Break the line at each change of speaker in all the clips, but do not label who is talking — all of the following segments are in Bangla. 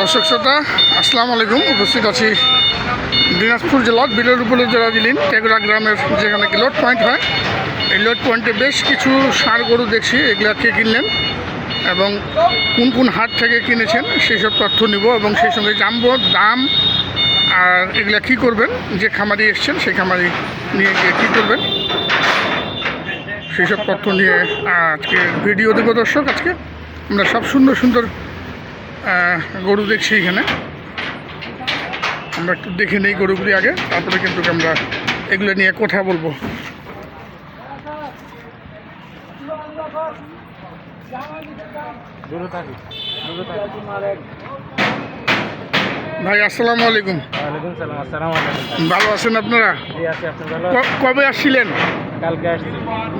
দর্শক শ্রোতা, আসসালামু আলাইকুম। উপস্থিত আছি দিনাজপুর জেলার বিলের উপরে জেলা টেগুড়া গ্রামের যেখানে কি লোড পয়েন্ট হয়। এই লোড পয়েন্টে বেশ কিছু সার গরু দেখছি, এগুলা কে কিনলেন এবং কোন কোন হাট থেকে কিনেছেন সেই সব তথ্য নিব এবং সেই সঙ্গে জানব দাম আর এগুলা কি করবেন, যে খামারি এসছেন সেই খামারি নিয়ে গিয়ে কী করবেন সেই সব তথ্য নিয়ে আজকে ভিডিও দেবো দর্শক। আজকে আমরা সব সুন্দর সুন্দর গরু দেখছি এখানে। আমরা একটু দেখে নেই গরুগুলি আগে তারপরে কিন্তু আমরা এগুলো নিয়ে কথা বলব। ভাই আসসালামু আলাইকুম। ভালো আছেন আপনারা? কবে আসছিলেন?
কালকে আসছি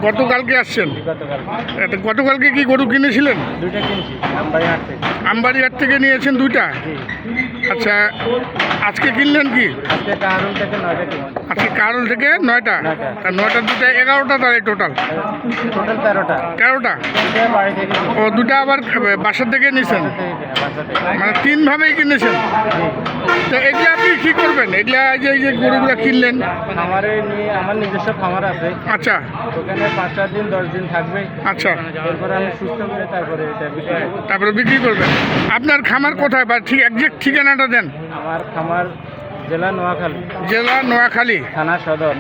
গতকালকে আসছেন?
গতকাল
এটা গতকালকে কি গরু কিনেছিলেন?
দুইটা কিনছি আমবাড়ি হাট থেকে
থেকে নিয়েছেন দুইটা? আচ্ছা আজকে কিনলেন কি?
আজকে কাহারুল থেকে নয়টা
আজকে কারণ থেকে নয়টা। আর নয়টা দুটা এগারোটা তার টোটাল
টোটাল তেরোটা।
তেরোটা। ও দুটা আবার বাসার থেকে নিয়েছেন মানে তিনভাবেই কিনেছেন? তো এগুলা আপনি কী করবেন? এগুলা যে এই যে গরুগুলো কিনলেন?
নিয়ে আমার নিজস্ব খামার আছে।
আচ্ছা
ওখানে পাঁচ সাত দিন দশ দিন থাকবে।
আচ্ছা।
এরপরে আমি সুস্থ করে তারপরে এটা বিক্রি করব।
তারপরে বিক্রি করবেন। আপনার খামার কোথায়? বা ঠিক একজ্যাক্ট ঠিকানাটা দেন।
আমার খামার জেলা নোয়াখালী।
জেলা নোয়াখালী।
থানা সদর।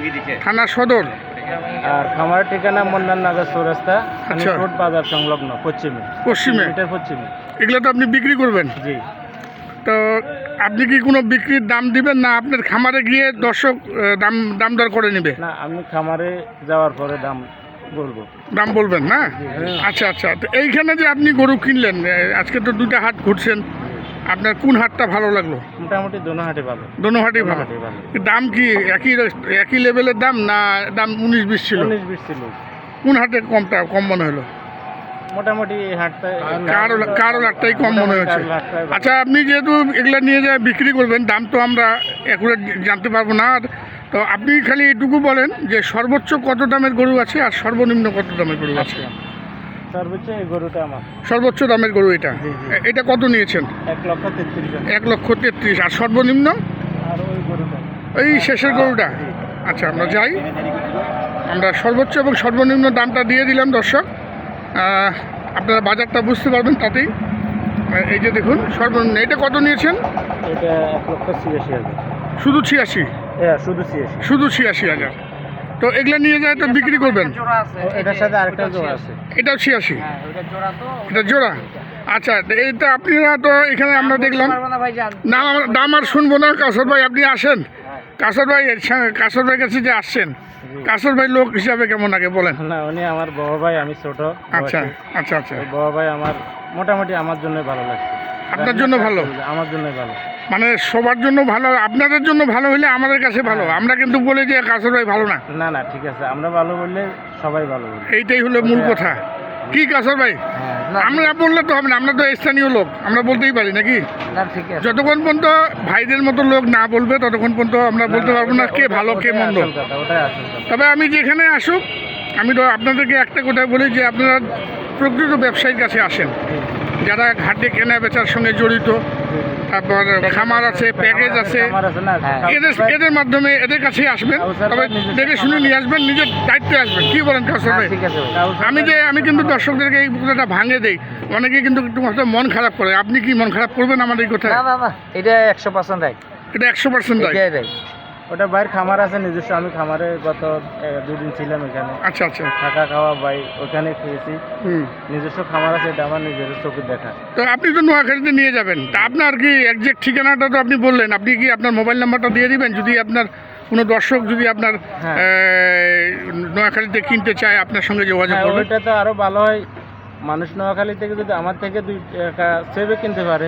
থানা সদর।
আর খামারের ঠিকানা মন্দান নাগার চৌরাস্তা
আচ্ছা।
রোড বাজার সংলগ্ন পশ্চিমে।
পশ্চিমে।
মিটার পশ্চিমে।
এগুলো তো আপনি বিক্রি করবেন।
জি।
তো আপনি কি কোনো বিক্রির দাম দিবেন না আপনার খামারে গিয়ে দর্শক দাম দাম দর করে নেবে?
না আমি খামারে যাওয়ার পরে দাম বলব।
দাম বলবেন না? আচ্ছা আচ্ছা। তো এইখানে যে আপনি গরু কিনলেন আজকে তো দুটা হাট ঘুরছেন। আপনার কোন হাটটা ভালো লাগল?
মোটামুটি দোনো হাটে ভালো।
দোনো
হাটে ভালো।
দাম কি একই একই লেভেলের দাম না দাম উনিশ বিশ ছিল?
উনিশ বিশ ছিল।
কোন হাটে কমটা কম মনে হলো?
মোটামুটি হাটটা
কারও কারও লাখটাই কম মনে
ভালো।
আচ্ছা আপনি যেহেতু এগুলা নিয়ে যায় বিক্রি করবেন দাম তো আমরা একুরেট জানতে পারব না। আর তো আপনি খালি এটুকু বলেন যে সর্বোচ্চ কত দামের গরু আছে আর সর্বনিম্ন কত দামের গরু আছে?
আচ্ছা। সর্বোচ্চ এই গরুটা আমার।
সর্বোচ্চ দামের গরু এটা? এটা কত নিয়েছেন?
এক লক্ষ তেত্রিশ।
এক লক্ষ তেত্রিশ। আর সর্বনিম্ন?
আর ওই গরুটা।
এই শেষের গরুটা? আচ্ছা আমরা যাই। আমরা সর্বোচ্চ এবং সর্বনিম্ন দামটা দিয়ে দিলাম দর্শক। আপনারা বাজারটা বুঝতে পারবেন তাতেই। এই যে দেখুন সর্বনিম্ন এটা কত নিয়েছেন?
এটা এক লক্ষ ছিয়াশি হাজার।
শুধু ছিয়াশি?
হ্যাঁ শুধু ছিয়াশি।
শুধু ছিয়াশি হাজার। তো এগুলো নিয়ে যায় তো বিক্রি করবেন?
ও, এটার সাথে আরেকটা জোড়া আছে।
এটাও ছিয়াশি?
হ্যাঁ জোড়া
এটা জোড়া? আচ্ছা এইটা আপনারা তো এখানে আমরা দেখলাম। না দাম আর শুনব না কাসর ভাই আপনি আসেন। কাসর ভাই এর সঙ্গে- কাসর ভাই কাছে যে আসছেন কাসর ভাই লোক হিসাবে কেমন আগে বলেন?
না উনি আমার বড় ভাই আমি ছোট
আচ্ছা আচ্ছা আচ্ছা।
বড় ভাই আমার মোটামুটি আমার জন্য ভালো লাগছে
আপনার জন্য ভালো?
আমার জন্য ভালো।
মানে সবার জন্য ভালো আপনাদের জন্য ভালো হলে আমাদের কাছে ভালো। আমরা কিন্তু বলি যে কাসর ভাই ভালো না।
না না ঠিক আছে। আমরা ভালো বললে সবাই ভালো
এইটাই হলো মূল কথা। কি কাসর ভাই?
হ্যাঁ
আমরা বললে তো হবে না আমরা তো স্থানীয় লোক আমরা বলতেই পারি নাকি? যতক্ষণ পর্যন্ত ভাইদের মতো লোক না বলবে ততক্ষণ পর্যন্ত আমরা বলতে পারব না কে ভালো কে মন্দ। তবে আমি যেখানে আসুক আমি তো আপনাদেরকে একটা কথা বলি যে আপনারা প্রকৃত ব্যবসায়ীর কাছে আসেন। যারা ঘাটে কেনা বেচার সঙ্গে জড়িত তারপর খামার আছে প্যাকেজ আছে
না?
এদের এদের মাধ্যমে এদের কাছেই আসবেন। তবে দেখে শুনে নিয়ে আসবেন নিজের দায়িত্বে আসবেন। কি বলেন
ঠিক আছে
আমি যে আমি কিন্তু দর্শকদেরকে এই কথাটা ভাঙে দেই। অনেকে কিন্তু একটু হয়তো মন খারাপ করে। আপনি কি মন খারাপ করবেন আমার এই
না এটা একশো পার্সেন্ট রাইট
এটা একশো পার্সেন্ট
রাইট ওটা বাইরের খামার আছে নিজস্ব। আমি খামারে গত দুদিন ছিলাম এখানে।
আচ্ছা আচ্ছা।
থাকা খাওয়া বাই ওখানে খেয়েছি। নিজস্ব খামার আছে এটা আমার নিজের চোখে দেখা।
তো আপনি তো নোয়াখালীতে নিয়ে যাবেন। তা আপনার কি একজ্যাক্ট ঠিকানাটা তো আপনি বললেন। আপনি কি আপনার মোবাইল নাম্বারটা দিয়ে দিবেন? যদি আপনার কোনো দর্শক যদি আপনার
হ্যাঁ।
নোয়াখালীতে কিনতে চায় আপনার সঙ্গে যোগাযোগ
হ্যাঁ,
করবে।
ওইটা তো আরও ভালো হয়। মানুষ নোয়াখালী থেকে যদি আমার থেকে দুই টাকা সেভে কিনতে পারে।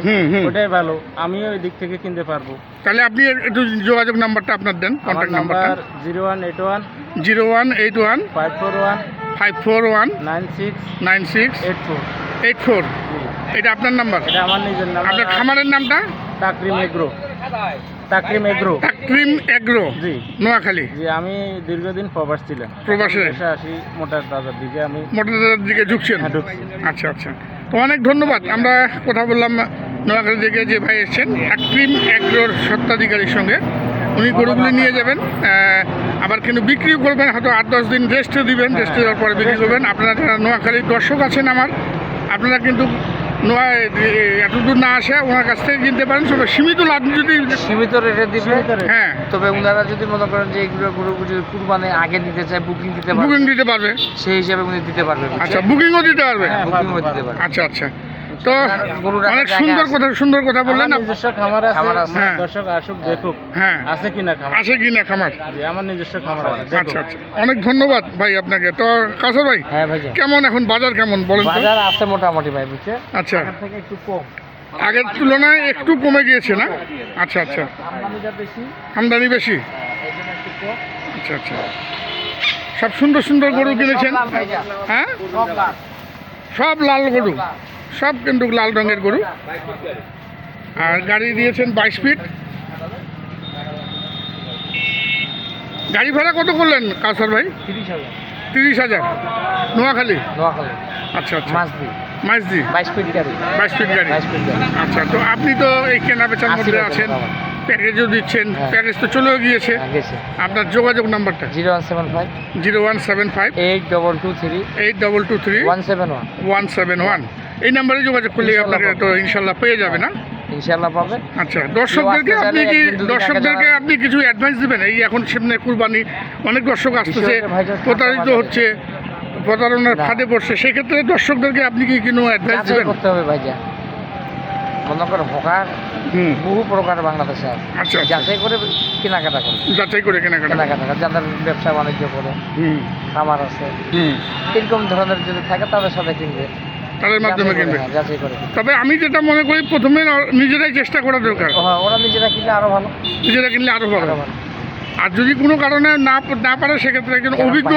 ওটাই ভালো। আমিও ওই দিক থেকে কিনতে পারব।
তাহলে আপনি একটু যোগাযোগ নাম্বারটা আপনার দেন কন্ট্যাক্ট
নাম্বার
নাম্বারটা।
Zero one eight one
zero one eight one
five four one
five four one
nine six
nine six
eight four.
Eight four. এটা আপনার নাম্বার?
এটা আমার নিজের নাম
আপনার খামারের নামটা?
Takrim agro Takrim agro.
Cream agro
জি।
নোয়াখালী।
জি আমি দীর্ঘদিন প্রবাস ছিলাম।
প্রবাসে?
দেশে আসি মোটার দাদার দিকে আমি
মোটরদার দিকে ঝুঁকছেন?
হ্যাঁ,
আচ্ছা আচ্ছা। তো অনেক ধন্যবাদ। আমরা কথা বললাম নোয়াখালী থেকে যে ভাই এসছেন একট্রিম এগ্রোর সত্ত্বাধিকারীর সঙ্গে। উনি গরুগুলি নিয়ে যাবেন আবার কিন্তু বিক্রিও করবেন হয়তো আট দশ দিন রেস্টও দিবেন রেস্ট দেওয়ার পরে বিক্রি করবেন। আপনারা যারা নোয়াখালীর দর্শক আছেন আমার আপনারা কিন্তু নোয়া এতদূর না আসে ওনার কাছ থেকে কিনতে পারেন তবে সীমিত লাভ যদি
সীমিত রেটে দিবে।
হ্যাঁ।
তবে ওনারা যদি মনে করেন যে এগুলো গরু যদি কুরবানি আগে দিতে চায় বুকিং দিতে পারবে
বুকিং দিতে পারবে।
সেই হিসাবে উনি দিতে পারবে।
আচ্ছা বুকিংও দিতে পারবে?
হ্যাঁ,
বুকিংও দিতে পারবে।
আচ্ছা আচ্ছা। তো
গরু
অনেক সুন্দর কথা সুন্দর কথা বললেন
নিজস্ব খামার আছে
হ্যাঁ।
দর্শক আসুক দেখুক
হ্যাঁ।
আছে কিনা খামার?
আছে কি না খামার
আমার নিজস্ব খামার আছে
আচ্ছা আচ্ছা। অনেক ধন্যবাদ ভাই আপনাকে। তো কাসর ভাই
হ্যাঁ ভাইজান।
কেমন এখন বাজার কেমন বলেন
বাজার আছে মোটামুটি ভাই বুঝছে?
আচ্ছা।
আগের থেকে একটু কম।
আগের তুলনায় একটু কমে গিয়েছে না? আচ্ছা আচ্ছা। আমদানি বেশি?
কম।
আচ্ছা আচ্ছা। সব সুন্দর সুন্দর গরু কিনেছেন? হ্যাঁ?
সব
লাল। গরু। সব কিন্তু লাল রঙের গরু। আর গাড়ি দিয়েছেন বাইশ ফিট। গাড়ি ভাড়া কত করলেন কাসার ভাই?
তিরিশ হাজার।
নোয়াখালী?
নোয়াখালী।
আচ্ছা আচ্ছা।
দিই
মাইজদি
বাইশ ফিট গাড়ি।
বাইশ ফিট গাড়ি। আচ্ছা তো আপনি তো এই কেনা বেচার মধ্যে আছেন প্যাকেজও দিচ্ছেন
হ্যাঁ।
প্যাকেজ তো চলেও গিয়েছে।
হ্যাঁ,
আপনার যোগাযোগ নাম্বারটা?
Zero one seven five.
Zero one seven five.
Eight double two three.
Eight double two three.
One seven one.
One seven one. এই নাম্বারে যোগাযোগ করলে আপনাকে তো ইনশাল্লাহ পেয়ে যাবে না?
ইনশাল্লাহ পাবে
আচ্ছা দর্শকদেরকে আপনি কি দর্শকদেরকে আপনি কিছু অ্যাডভাইস দিবেন? এই এখন সামনে কুরবানি অনেক দর্শক আসতেছে প্রতারিত হচ্ছে প্রতারণার। ফাঁদে পড়ছে। সেক্ষেত্রে দর্শকদেরকে আপনি কি কোনো অ্যাডভাইস দিবেন?
করতে হবে ভাইজা। মনে করো হকার বহু প্রকার বাংলাদেশে আছে।
আচ্ছা আচ্ছা।
যাচাই করে কেনাকাটা করে।
যাচাই করে কেনাকাটা
কেনাকাটা যাদের ব্যবসা বাণিজ্য করে।
হুম।
খামার আছে।
হুম।
এরকম ধরনের যদি থাকে তাদের সাথে কিনবে।
তাদের মাধ্যমে কিনবে।
যাচাই করে
তবে আমি যেটা মনে করি প্রথমে নিজেরাই চেষ্টা করা দরকার।
হ্যাঁ, ওরা নিজেরা কিনলে আরও ভালো।
নিজেরা কিনলে আরও ভালো। আরও যদি কোনো কারণে না না পারে সেক্ষেত্রে একজন অভিজ্ঞ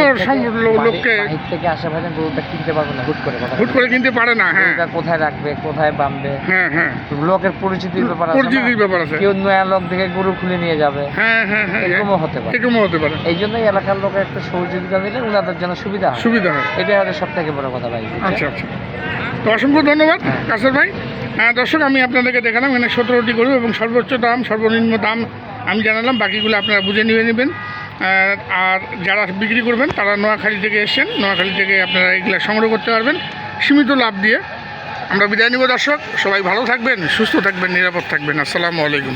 লোককে
থেকে আসে ভাইজান গরুটা কিনতে পারবে না হুট করে
হুট করে কিনতে পারে না হ্যাঁ।
কোথায় রাখবে কোথায় বাঁধবে?
হ্যাঁ হ্যাঁ।
লোকের পরিচিতির ব্যাপার আছে
পরিচিতির ব্যাপার আছে।
কেউ নয়া লোক দেখে গরু খুলে নিয়ে যাবে।
হ্যাঁ হ্যাঁ হ্যাঁ
এরকমও হতে পারে।
এরকমও হতে পারে।
এই জন্যই এলাকার লোকের একটু সহযোগিতা দিলে ওনাদের জন্য সুবিধা হয়।
সুবিধা হয়।
এটাই হচ্ছে সব থেকে বড় কথা ভাই।
আচ্ছা আচ্ছা। তো অসংখ্য ধন্যবাদ
হ্যাঁ।
কাসর ভাই। হ্যাঁ দর্শক আমি আপনাদেরকে দেখালাম এখানে সতেরোটি গরু এবং সর্বোচ্চ দাম সর্বনিম্ন দাম আমি জানালাম, বাকিগুলো আপনারা বুঝে নিয়ে নেবেন। আর যারা বিক্রি করবেন, তারা নোয়াখালী থেকে এসছেন। নোয়াখালী থেকে আপনারা এগুলো সংগ্রহ করতে পারবেন। সীমিত লাভ দিয়ে। আমরা বিদায় নিব, দর্শক। সবাই ভালো থাকবেন, সুস্থ থাকবেন, নিরাপদ থাকবেন। আসসালামু আলাইকুম।